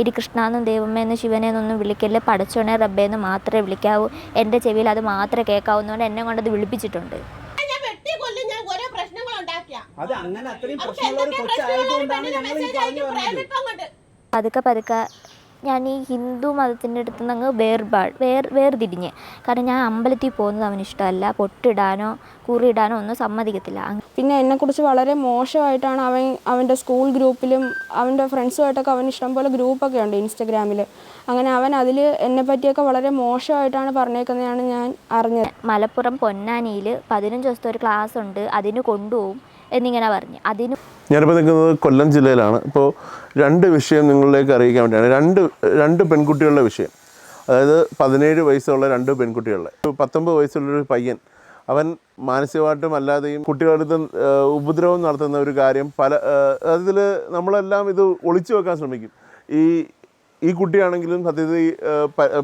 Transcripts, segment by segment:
ഇടി കൃഷ്ണാന്നും ദൈവമേന്ന് ശിവനെന്നൊന്നും വിളിക്കല്ല? പടച്ചോനെ റബ്ബേന്ന് മാത്രമേ വിളിക്കാവൂ. എന്റെ ചെവിയിൽ അത് മാത്രമേ കേൾക്കാവുന്നതുകൊണ്ട് എന്നെ കൊണ്ടത് വിളിപ്പിച്ചിട്ടുണ്ട്. ഞാൻ വെട്ടി കൊല്ലും ഞാൻ ഓരോ പ്രശ്നങ്ങൾ അത് അങ്ങനെ അത്രയും പ്രശ്നമുള്ള ഒരു കൊച്ചായതുകൊണ്ടാണ് ഞങ്ങൾ ഈ പറഞ്ഞു പതുക്കെ പതുക്കെ ഞാൻ ഈ ഹിന്ദു മതത്തിന്റെ അടുത്ത് നിന്ന് അങ്ങ് വേർപാട് വേർ വേർതിരിഞ്ഞ്. കാരണം ഞാൻ അമ്പലത്തിൽ പോകുന്നത് അവന് ഇഷ്ടമല്ല. പൊട്ടിടാനോ കുറിയിടാനോ ഒന്നും സമ്മതിക്കത്തില്ല. പിന്നെ എന്നെക്കുറിച്ച് വളരെ മോശമായിട്ടാണ് അവൻ അവന്റെ സ്കൂൾ ഗ്രൂപ്പിലും അവന്റെ ഫ്രണ്ട്സുമായിട്ടൊക്കെ ഇഷ്ടം ഇഷ്ടംപോലെ ഗ്രൂപ്പൊക്കെ ഉണ്ട് ഇൻസ്റ്റഗ്രാമിൽ. അങ്ങനെ അവൻ അതിൽ എന്നെ പറ്റിയൊക്കെ വളരെ മോശമായിട്ടാണ് പറഞ്ഞേക്കുന്നതാണ് ഞാൻ അറിഞ്ഞത്. മലപ്പുറം പൊന്നാനിയിൽ പതിനഞ്ച് ദിവസത്തെ ഒരു ക്ലാസ് ഉണ്ട് അതിന് കൊണ്ടുപോകും. എന്നിങ്ങനെ പറഞ്ഞു. അതിന് ഞാനിപ്പോൾ നിൽക്കുന്നത് കൊല്ലം ജില്ലയിലാണ്. ഇപ്പോൾ രണ്ട് വിഷയം നിങ്ങളിലേക്ക് അറിയിക്കാൻ വേണ്ടിയാണ്. രണ്ട് രണ്ട് പെൺകുട്ടികളുടെ വിഷയം. അതായത് പതിനേഴ് വയസ്സുള്ള രണ്ട് പെൺകുട്ടികളുടെ. പത്തൊമ്പത് വയസ്സുള്ളൊരു പയ്യൻ അവൻ മാനസികമായിട്ടും അല്ലാതെയും കുട്ടികളടുത്ത് ഏഹ്, ഉപദ്രവം നടത്തുന്ന ഒരു കാര്യം പല അതിൽ നമ്മളെല്ലാം ഇത് ഒളിച്ചു വെക്കാൻ ശ്രമിക്കും. ഈ ഈ കുട്ടിയാണെങ്കിലും സത്യത്തിൽ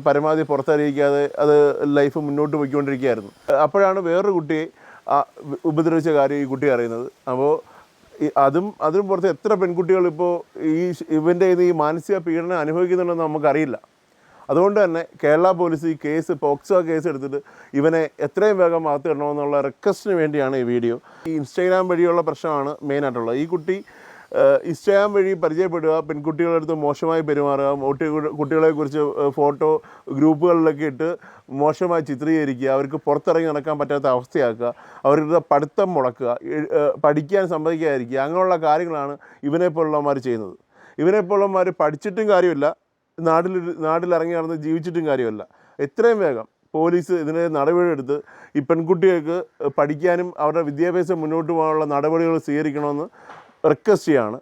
പരമാവധി പുറത്തറിയിക്കാതെ അത് ലൈഫ് മുന്നോട്ട് പോയിക്കൊണ്ടിരിക്കുകയായിരുന്നു. അപ്പോഴാണ് വേറൊരു കുട്ടിയെ ഉപദ്രവിച്ച കാര്യം ഈ കുട്ടി അറിയുന്നത്. അപ്പോൾ അതും അതിനും പുറത്ത് എത്ര പെൺകുട്ടികൾ ഇപ്പോൾ ഈ ഇവന്റെ ഈ മാനസിക പീഡനം അനുഭവിക്കുന്നുണ്ടെന്ന് നമുക്കറിയില്ല. അതുകൊണ്ട് തന്നെ കേരള പോലീസ് ഈ കേസ് പോക്സോ കേസ് എടുത്തിട്ട് ഇവനെ എത്രയും വേഗം അകത്ത് ഇടണമെന്നുള്ള റിക്വസ്റ്റിന് വേണ്ടിയാണ് ഈ വീഡിയോ. ഈ ഇൻസ്റ്റാഗ്രാം വഴിയുള്ള പ്രശ്നമാണ് മെയിനായിട്ടുള്ളത് ഈ കുട്ടി ഇൻസ്റ്റാഗ്രാം വഴി പരിചയപ്പെടുക പെൺകുട്ടികളുടെ അടുത്ത് മോശമായി പെരുമാറുക കുട്ടി കുട്ടികളെക്കുറിച്ച് കുറിച്ച് ഫോട്ടോ ഗ്രൂപ്പുകളിലൊക്കെ ഇട്ട് മോശമായി ചിത്രീകരിക്കുക അവർക്ക് പുറത്തിറങ്ങി നടക്കാൻ പറ്റാത്ത അവസ്ഥയാക്കുക അവരുടെ പഠിത്തം മുടക്കുക പഠിക്കാൻ സമ്മതിക്കാതിരിക്കുക അങ്ങനെയുള്ള കാര്യങ്ങളാണ് ഇവനെപ്പോലുള്ളവന്മാർ ചെയ്യുന്നത്. ഇവനെപ്പോലുള്ളവന്മാർ പഠിച്ചിട്ടും കാര്യമില്ല നാട്ടിൽ നാട്ടിലിറങ്ങി നടന്ന് ജീവിച്ചിട്ടും കാര്യമില്ല. എത്രയും വേഗം പോലീസ് ഇതിനെ നടപടിയെടുത്ത് ഈ പെൺകുട്ടികൾക്ക് പഠിക്കാനും അവരുടെ വിദ്യാഭ്യാസം മുന്നോട്ട് പോകാനുള്ള നടപടികൾ സ്വീകരിക്കണമെന്ന് റിക്വസ്റ്റ് ചെയ്യാണ്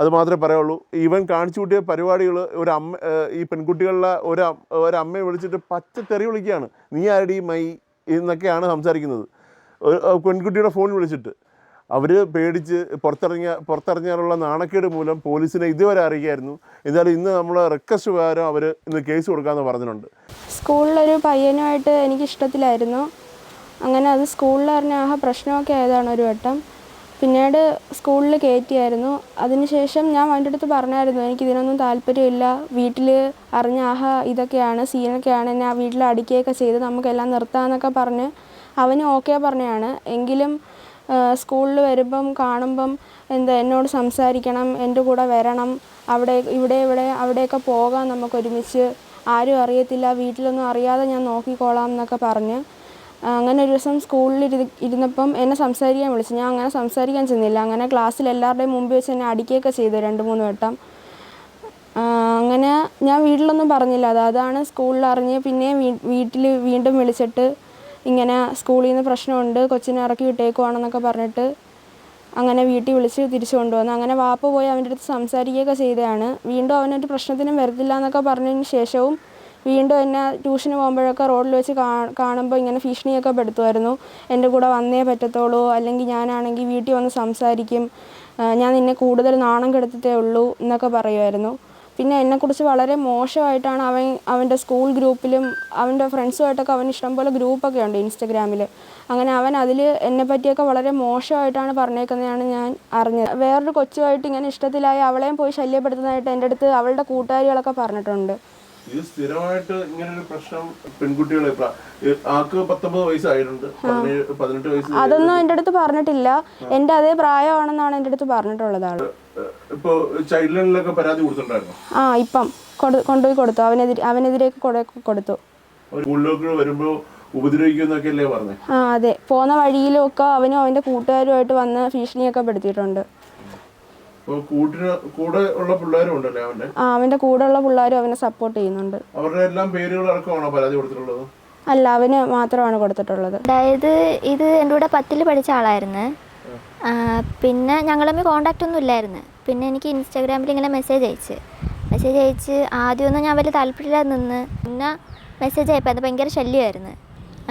അത് മാത്രമേ പറയുള്ളൂ. ഇവൻ കാണിച്ചു കൂട്ടിയ പരിപാടികൾ ഒരു അമ്മ ഈ പെൺകുട്ടികളുടെ ഒരു ഒരു അമ്മയെ വിളിച്ചിട്ട് പച്ച തെറി വിളിക്കുകയാണ്. നീ ആരടി മൈ എന്നൊക്കെയാണ് സംസാരിക്കുന്നത്. പെൺകുട്ടിയുടെ ഫോൺ വിളിച്ചിട്ട്. അവർ പേടിച്ച് പുറത്തിറങ്ങിയ പുറത്തിറങ്ങിയാലുള്ള നാണക്കേട് മൂലം പോലീസിനെ ഇതുവരെ അറിയിക്കായിരുന്നു. എന്നാലും ഇന്ന് നമ്മൾ റിക്വസ്റ്റ് പ്രകാരം അവർ ഇന്ന് കേസ് കൊടുക്കാമെന്ന് പറഞ്ഞിട്ടുണ്ട്. സ്കൂളിലൊരു പയ്യനുമായിട്ട് എനിക്ക് ഇഷ്ടത്തിലായിരുന്നു അങ്ങനെ അത് സ്കൂളിൽ അറിഞ്ഞ ആ പ്രശ്നമൊക്കെ ആയതാണ് ഒരു വട്ടം. പിന്നീട് സ്കൂളിൽ കയറ്റിയായിരുന്നു. അതിനുശേഷം ഞാൻ അവന്റെ അടുത്ത് പറഞ്ഞായിരുന്നു എനിക്ക് ഇതിനൊന്നും താല്പര്യമില്ല. വീട്ടിൽ അറിഞ്ഞ ആഹ ഇതൊക്കെയാണ് സീനൊക്കെയാണ് എന്നെ ആ വീട്ടിൽ അടിക്കുകയൊക്കെ ചെയ്ത് നമുക്കെല്ലാം നിർത്താമെന്നൊക്കെ പറഞ്ഞ് അവന് ഓക്കെ പറഞ്ഞതാണ്. എങ്കിലും സ്കൂളിൽ വരുമ്പം കാണുമ്പം എന്താ എന്നോട് സംസാരിക്കണം എന്റെ കൂടെ വരണം അവിടെ ഇവിടെ ഇവിടെ അവിടെയൊക്കെ പോകാം നമുക്കൊരുമിച്ച്. ആരും അറിയത്തില്ല വീട്ടിലൊന്നും അറിയാതെ ഞാൻ നോക്കിക്കോളാം എന്നൊക്കെ പറഞ്ഞ് അങ്ങനെ ഒരു ദിവസം സ്കൂളിൽ ഇരു ഇരുന്നപ്പം എന്നെ സംസാരിക്കാൻ വിളിച്ചു. ഞാൻ അങ്ങനെ സംസാരിക്കാൻ ചെന്നില്ല. അങ്ങനെ ക്ലാസ്സിൽ എല്ലാവരുടെയും മുമ്പിൽ വെച്ച് എന്നെ അടിക്കുകയൊക്കെ ചെയ്തു രണ്ട് മൂന്ന് വട്ടം. അങ്ങനെ ഞാൻ വീട്ടിലൊന്നും പറഞ്ഞില്ല. അത് അതാണ് സ്കൂളിൽ അറിഞ്ഞ് പിന്നെ വീട്ടിൽ വീണ്ടും വിളിച്ചിട്ട് ഇങ്ങനെ സ്കൂളിൽ നിന്ന് പ്രശ്നമുണ്ട് കൊച്ചിനെ ഇറക്കി വിട്ടേക്കുവാണെന്നൊക്കെ പറഞ്ഞിട്ട് അങ്ങനെ വീട്ടിൽ വിളിച്ച് തിരിച്ചു കൊണ്ടുവന്നു. അങ്ങനെ വാപ്പ പോയി അവന്റെ അടുത്ത് സംസാരിക്കുകയൊക്കെ ചെയ്തതാണ്. വീണ്ടും അവനൊരു പ്രശ്നത്തിനും വരത്തില്ല എന്നൊക്കെ പറഞ്ഞതിന് ശേഷവും വീണ്ടും എന്നെ ട്യൂഷന് പോകുമ്പോഴൊക്കെ റോഡിൽ വെച്ച് കാണുമ്പോൾ ഇങ്ങനെ ഭീഷണിയൊക്കെ പെടുത്തുമായിരുന്നു. എന്റെ കൂടെ വന്നേ പറ്റത്തുള്ളൂ. അല്ലെങ്കിൽ ഞാനാണെങ്കിൽ വീട്ടിൽ വന്ന് സംസാരിക്കും. ഞാൻ നിന്നെ കൂടുതൽ നാണം കെടുത്തതേ ഉള്ളൂ എന്നൊക്കെ പറയുമായിരുന്നു. പിന്നെ എന്നെക്കുറിച്ച് വളരെ മോശമായിട്ടാണ് അവൻ അവന്റെ സ്കൂൾ ഗ്രൂപ്പിലും അവന്റെ ഫ്രണ്ട്സുമായിട്ടൊക്കെ അവൻ ഇഷ്ടംപോലെ ഗ്രൂപ്പൊക്കെ ഉണ്ട് ഇൻസ്റ്റഗ്രാമിൽ. അങ്ങനെ അവൻ അതിൽ എന്നെ പറ്റിയൊക്കെ വളരെ മോശമായിട്ടാണ് പറഞ്ഞേക്കുന്നതാണ് ഞാൻ അറിഞ്ഞത്. വേറൊരു കൊച്ചുമായിട്ട് ഇങ്ങനെ ഇഷ്ടത്തിലായി അവളെയും പോയി ശല്യപ്പെടുത്തുന്നതായിട്ട് എന്റെ അടുത്ത് അവളുടെ കൂട്ടുകാരികളൊക്കെ പറഞ്ഞിട്ടുണ്ട്. ഇത് സ്ഥിരമായിട്ട് ഇങ്ങനെ ഒരു പ്രശ്നം പെൺകുട്ടികളെ ആൾക്ക് പത്തൊമ്പത് വയസ്സായിട്ടുണ്ട്. പതിനെട്ട് വയസ്സ് അതൊന്നും എന്റെ അടുത്ത് പറഞ്ഞിട്ടില്ല. എന്റെ അതേ പ്രായമാണെന്നാണ് എന്റെ അടുത്ത് പറഞ്ഞിട്ടുള്ളത് ആൾ. ഇപ്പോ ചൈൽഡ് ലൈനിലൊക്കെ പരാതി കൊടുത്തിട്ടുണ്ടായിരുന്നു? ആ ഇപ്പം. കൊണ്ടുപോയി കൊടുത്തു. അവനെതിരെ അവനെതിരേക്ക് കൊട- കൊടുത്തു. സ്കൂളിലേക്ക് വരുമ്പോ ഉപദ്രവിക്കുന്നൊക്കെ അല്ലേ പറഞ്ഞേ? ആ അതെ. പോകുന്ന വഴിയിലൊക്കെ അവനും അവന്റെ കൂട്ടുകാരുമായിട്ട് വന്ന് ഭീഷണിയൊക്കെ പെടുത്തിയിട്ടുണ്ട്. കൂടെ ഉള്ള പിള്ളേരും ഉണ്ടല്ലേ അവന്റെ? ആ കൂടെ ഉള്ള പിള്ളേരും അവനെ സപ്പോർട്ട് ചെയ്യുന്നുണ്ട്. അവരുടെ എല്ലാം പേരുകൾ അടക്കമാണോ പരാതി കൊടുത്തിട്ടുള്ളത്? അല്ല അവന് മാത്രമാണ് കൊടുത്തിട്ടുള്ളത്. അതായത് ഇത് എന്റെ കൂടെ പത്തിൽ പഠിച്ച ആളായിരുന്നു. പിന്നെ ഞങ്ങൾ തമ്മിൽ കോണ്ടാക്റ്റ് ഒന്നും ഇല്ലായിരുന്നു. പിന്നെ എനിക്ക് ഇൻസ്റ്റാഗ്രാമിൽ ഇങ്ങനെ മെസ്സേജ് അയച്ച്. മെസ്സേജ് അയച്ച് ആദ്യമൊന്നും ഞാൻ വലിയ താല്പര്യമില്ലാതെ നിന്ന് പിന്നെ മെസ്സേജ് അയപ്പോൾ അത് ഭയങ്കര ശല്യമായിരുന്നു.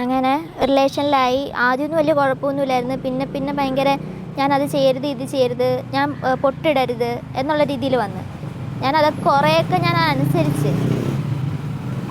അങ്ങനെ റിലേഷനിലായി ആദ്യമൊന്നും വലിയ കുഴപ്പമൊന്നുമില്ലായിരുന്നു പിന്നെ പിന്നെ ഭയങ്കര ഞാനത് ചെയ്യരുത് ഇത് ചെയ്യരുത് ഞാൻ പൊട്ടിടരുത് എന്നുള്ള രീതിയിൽ വന്ന്. ഞാനത് കുറേയൊക്കെ ഞാൻ അനുസരിച്ച്.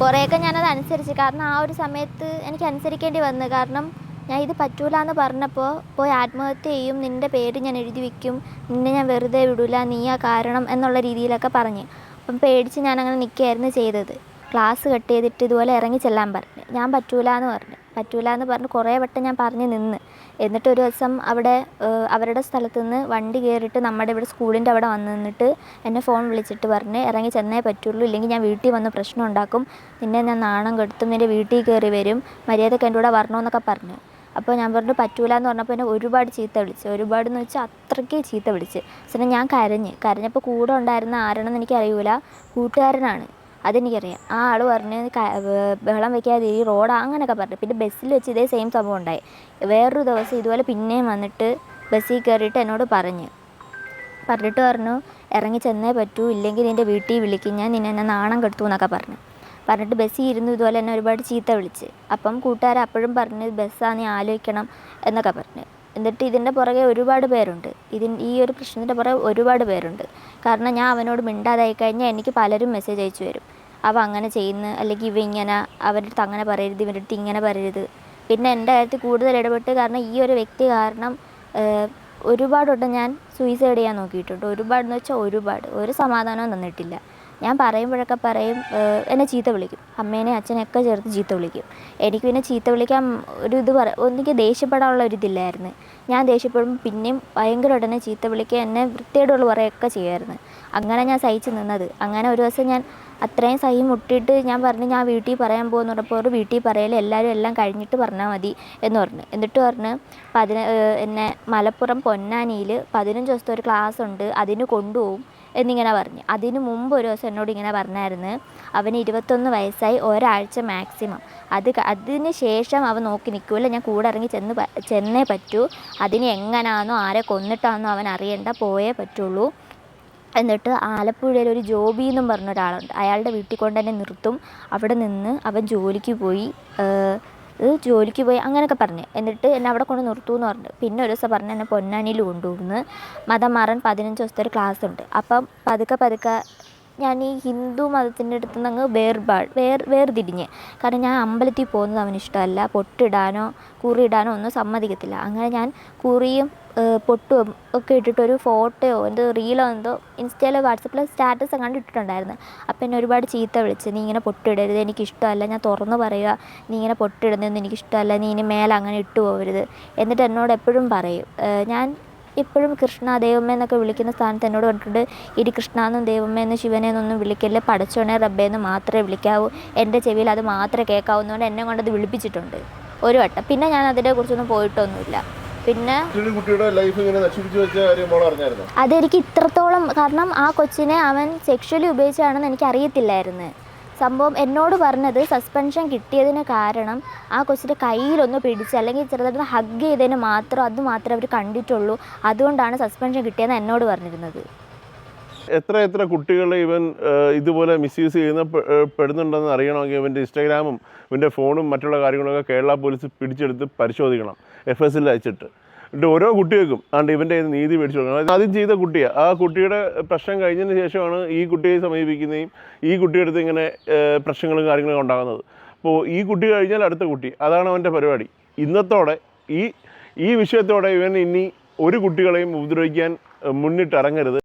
കുറേയൊക്കെ ഞാനത് അനുസരിച്ച്. കാരണം ആ ഒരു സമയത്ത് എനിക്ക് അനുസരിക്കേണ്ടി വന്നു. കാരണം ഞാൻ ഇത് പറ്റൂല എന്ന് പറഞ്ഞപ്പോൾ പോയി ആത്മഹത്യ ചെയ്യും നിന്റെ പേര് ഞാൻ എഴുതി വെക്കും നിന്നെ ഞാൻ വെറുതെ വിടൂല നീയാ കാരണം എന്നുള്ള രീതിയിലൊക്കെ പറഞ്ഞ്. അപ്പം പേടിച്ച് ഞാൻ അങ്ങനെ നിൽക്കുകയായിരുന്നു ചെയ്തത്. ക്ലാസ് കട്ട് ചെയ്തിട്ട് ഇതുപോലെ ഇറങ്ങി ചെല്ലാൻ പറഞ്ഞു. ഞാൻ പറ്റൂല എന്ന് പറഞ്ഞു. പറ്റൂല എന്ന് പറഞ്ഞ് കുറേ വട്ടം ഞാൻ പറഞ്ഞ് നിന്ന്. എന്നിട്ട് ഒരു ദിവസം അവിടെ അവരുടെ സ്ഥലത്ത് നിന്ന് വണ്ടി കയറിയിട്ട് നമ്മുടെ ഇവിടെ സ്കൂളിന്റെ അവിടെ വന്നു നിന്നിട്ട് എന്നെ ഫോൺ വിളിച്ചിട്ട് പറഞ്ഞ് ഇറങ്ങി ചെന്നേ പറ്റുള്ളൂ. ഇല്ലെങ്കിൽ ഞാൻ വീട്ടിൽ വന്ന് പ്രശ്നം ഉണ്ടാക്കും. നിന്നെ ഞാൻ നാണം കെടുത്തും. നിന്റെ വീട്ടിൽ കയറി വരും. മര്യാദയ്ക്ക് എന്റെ കൂടെ വരണമെന്നൊക്കെ പറഞ്ഞു. അപ്പോൾ ഞാൻ പറഞ്ഞു പറ്റൂല എന്ന് പറഞ്ഞപ്പോൾ എന്നെ ഒരുപാട് ചീത്ത വിളിച്ച്. ഒരുപാട് എന്ന് വെച്ചാൽ അത്രയ്ക്ക് ചീത്ത വിളിച്ച്. പിന്നെ ഞാൻ കരഞ്ഞ്. കരഞ്ഞപ്പോൾ കൂടെ ഉണ്ടായിരുന്ന ആരാണെന്ന് എനിക്കറിയൂല. കൂട്ടുകാരനാണ്. അതെനിക്കറിയാം. ആ ആൾ പറഞ്ഞ് ബഹളം വെക്കാതെ ഈ റോഡ് അങ്ങനെയൊക്കെ പറഞ്ഞു. പിന്നെ ബസ്സിൽ വെച്ച് ഇതേ സെയിം സംഭവം ഉണ്ടായി. വേറൊരു ദിവസം ഇതുപോലെ പിന്നെയും വന്നിട്ട് ബസ്സിൽ കയറിയിട്ട് എന്നോട് പറഞ്ഞ്. പറഞ്ഞിട്ട് പറഞ്ഞു ഇറങ്ങി ചെന്നേ പറ്റൂ ഇല്ലെങ്കിൽ നിന്റെ വീട്ടിൽ വിളിക്കും. ഞാൻ നിന്നെ എന്നെ നാണം കെടുത്തു എന്നൊക്കെ പറഞ്ഞു. പറഞ്ഞിട്ട് ബസ്സിൽ ഇരുന്നു ഇതുപോലെ തന്നെ ഒരുപാട് ചീത്ത വിളിച്ച്. അപ്പം കൂട്ടുകാർ അപ്പോഴും പറഞ്ഞ് ബസ്സാണ് നീ ആലോചിക്കണം എന്നൊക്കെ പറഞ്ഞു. എന്നിട്ട് ഇതിന്റെ പുറകെ ഒരുപാട് പേരുണ്ട്. ഇതിൻ ഈ ഒരു പ്രശ്നത്തിന്റെ പുറകെ ഒരുപാട് പേരുണ്ട്. കാരണം ഞാൻ അവനോട് മിണ്ടാതായി കഴിഞ്ഞാൽ എനിക്ക് പലരും മെസ്സേജ് അയച്ചു വരും അവ അങ്ങനെ ചെയ്യുന്നു. അല്ലെങ്കിൽ ഇവ ഇങ്ങനെ അവരുടെ അങ്ങനെ പറയരുത് ഇവരുടെ അടുത്ത് ഇങ്ങനെ പറയരുത്. പിന്നെ എന്റെ കാര്യത്തിൽ കൂടുതൽ ഇടപെട്ട് കാരണം ഈ ഒരു വ്യക്തി കാരണം ഒരുപാട് ഞാൻ സൂയിസൈഡ് ചെയ്യാൻ നോക്കിയിട്ടുണ്ട്. ഒരുപാടെന്ന് വെച്ചാൽ ഒരുപാട്. ഒരു സമാധാനവും തന്നിട്ടില്ല. ഞാൻ പറയുമ്പോഴൊക്കെ പറയും എന്നെ ചീത്ത വിളിക്കും. അമ്മേനെ അച്ഛനെയൊക്കെ ചേർത്ത് ചീത്ത വിളിക്കും. എനിക്ക് പിന്നെ ചീത്ത വിളിക്കാൻ ഒരു ഇത് പറ എനിക്ക് ദേഷ്യപ്പെടാനുള്ള ഒരു ഇതില്ലായിരുന്നു. ഞാൻ ദേഷ്യപ്പെടുമ്പോൾ പിന്നെയും ഭയങ്കര ഉടനെ ചീത്ത വിളിക്കുക എന്നെ വൃത്തിയോടുള്ള പറയുകയൊക്കെ ചെയ്യുമായിരുന്നു. അങ്ങനെ ഞാൻ സഹിച്ചു നിന്നത്. അങ്ങനെ ഒരു ദിവസം ഞാൻ അത്രയും സഹി മുട്ടിയിട്ട് ഞാൻ പറഞ്ഞു ഞാൻ വീട്ടിൽ പറയാൻ പോകുന്ന പറഞ്ഞപ്പോൾ വീട്ടിൽ പറയൽ എല്ലാവരും എല്ലാം കഴിഞ്ഞിട്ട് പറഞ്ഞാൽ മതി എന്ന് പറഞ്ഞു. എന്നിട്ട് പറഞ്ഞ് പതിന എന്നെ മലപ്പുറം പൊന്നാനിയിൽ പതിനഞ്ച് ദിവസത്തെ ഒരു ക്ലാസ് ഉണ്ട് അതിന് കൊണ്ടുപോകും. എന്നിങ്ങനെ പറഞ്ഞു. അതിനു മുമ്പ് ഒരു ദിവസം എന്നോട് ഇങ്ങനെ പറഞ്ഞായിരുന്നു അവന് ഇരുപത്തൊന്ന് വയസ്സായി ഒരാഴ്ച മാക്സിമം. അത് അതിന് ശേഷം അവൻ നോക്കി നിൽക്കില്ല ഞാൻ കൂടെ ഇറങ്ങി ചെന്ന് ചെന്നേ പറ്റൂ. അതിന് എങ്ങനാണോ ആരെ കൊന്നിട്ടാണോ അവൻ അറിയണ്ട പോയേ പറ്റുള്ളൂ. എന്നിട്ട് ആലപ്പുഴയിൽ ഒരു ജോബി എന്നും പറഞ്ഞ ഒരാളുണ്ട്. അയാളുടെ വീട്ടിൽ കൊണ്ട് തന്നെ നിർത്തും. അവിടെ നിന്ന് അവൻ ജോലിക്ക് പോയി ജോലിക്ക് പോയി അങ്ങനെയൊക്കെ പറഞ്ഞു. എന്നിട്ട് എന്നെ അവിടെ കൊണ്ട് നിർത്തുമെന്ന് പറഞ്ഞു. പിന്നെ ഒരു ദിവസം പറഞ്ഞു എന്നെ പൊന്നാനിയിൽ കൊണ്ടുപോകുന്നു മതം മാറാൻ പതിനഞ്ച് ദിവസത്തെ ഒരു ക്ലാസ് ഉണ്ട്. അപ്പം പതുക്കെ പതുക്കെ ഞാൻ ഈ ഹിന്ദു മതത്തിന്റെ അടുത്ത് നിന്ന് അങ്ങ് വേർപാട് വേർ വേർതിരിഞ്ഞ്. കാരണം ഞാൻ അമ്പലത്തിൽ പോകുന്നത് അവന് ഇഷ്ടമല്ല. പൊട്ടിടാനോ കുറിയിടാനോ ഒന്നും സമ്മതിക്കത്തില്ല. അങ്ങനെ ഞാൻ കുറിയും പൊട്ടും ഒക്കെ ഇട്ടിട്ടൊരു ഫോട്ടോയോ എന്തോ റീലോ എന്തോ ഇൻസ്റ്റയിലോ വാട്സപ്പിലോ സ്റ്റാറ്റസ് കണ്ട് ഇട്ടിട്ടുണ്ടായിരുന്നു. അപ്പം എന്നെ ഒരുപാട് ചീത്ത വിളിച്ച് നീ ഇങ്ങനെ പൊട്ടിടരുത് എനിക്കിഷ്ടമല്ല. ഞാൻ തുറന്ന് പറയുക നീ ഇങ്ങനെ പൊട്ടിടുന്നതെന്ന് എനിക്കിഷ്ടമല്ല. നീ ഇനി മേലെ അങ്ങനെ ഇട്ടു പോകരുത്. എന്നിട്ട് എന്നോട് എപ്പോഴും പറയും ഞാൻ ഇപ്പോഴും കൃഷ്ണ ദൈവമേ എന്നൊക്കെ വിളിക്കുന്ന സ്ഥാനത്ത് എന്നോട് പറഞ്ഞിട്ടുണ്ട് ഇരി കൃഷ്ണ എന്നും ദൈവമേ എന്നും ശിവനെ എന്നൊന്നും റബ്ബേ എന്ന് മാത്രമേ വിളിക്കാവൂ. എന്റെ ചെവിയിൽ അത് മാത്രമേ കേൾക്കാവുന്നതുകൊണ്ട് എന്നെ കൊണ്ടത് വിളിപ്പിച്ചിട്ടുണ്ട്. ഒരു വട്ടം. പിന്നെ ഞാൻ അതിനെക്കുറിച്ചൊന്നും പോയിട്ടൊന്നുമില്ല. പിന്നെ കുട്ടിയുടെ ലൈഫ് ഇങ്ങനെ നശിപ്പിച്ചു വെച്ച കാര്യം മോൾ അറിഞ്ഞായിരുന്നു? അതെനിക്ക് ഇത്രത്തോളം കാരണം ആ കൊച്ചിനെ അവൻ സെക്ഷലി ഉപയോഗിച്ചാണെന്ന് എനിക്ക് അറിയത്തില്ലായിരുന്നു സംഭവം എന്നോട് പറഞ്ഞത് സസ്പെൻഷൻ കിട്ടിയതിന് കാരണം ആ കൊച്ചിന്റെ കയ്യിലൊന്ന് പിടിച്ച് അല്ലെങ്കിൽ ചെറുതായിട്ട് ഹഗ് ചെയ്തതിന് മാത്രം അത് മാത്രമേ അവർ കണ്ടിട്ടുള്ളൂ. അതുകൊണ്ടാണ് സസ്പെൻഷൻ കിട്ടിയതെന്ന് എന്നോട് പറഞ്ഞിരുന്നത്. എത്ര എത്ര കുട്ടികളെ ഇവൻ ഇതുപോലെ മിസ്യൂസ് ചെയ്യുന്ന പെടുന്നുണ്ടെന്ന് അറിയണമെങ്കിൽ ഇവന്റെ ഇൻസ്റ്റാഗ്രാമും ഇവന്റെ ഫോണും മറ്റുള്ള കാര്യങ്ങളൊക്കെ കേരള പോലീസ് പിടിച്ചെടുത്ത് പരിശോധിക്കണം എഫ് എസിൽ അയച്ചിട്ട്. എന്നിട്ട് ഓരോ കുട്ടികൾക്കും ആണ്ട് ഇവന്റെ നീതി മേടിച്ചു കൊടുക്കണം. ആദ്യം ചെയ്ത കുട്ടിയാണ് ആ കുട്ടിയുടെ പ്രശ്നം കഴിഞ്ഞതിന് ശേഷമാണ് ഈ കുട്ടിയെ സമീപിക്കുന്നതും ഈ കുട്ടിയുടെ അടുത്ത് ഇങ്ങനെ പ്രശ്നങ്ങളും കാര്യങ്ങളും ഉണ്ടാകുന്നത്. അപ്പോൾ ഈ കുട്ടി കഴിഞ്ഞാൽ അടുത്ത കുട്ടി. അതാണ് അവന്റെ പരിപാടി. ഇന്നത്തോടെ ഈ ഈ വിഷയത്തോടെ ഇവൻ ഇനി ഒരു കുട്ടികളെയും ഉപദ്രവിക്കാൻ മുന്നിട്ടിറങ്ങരുത്.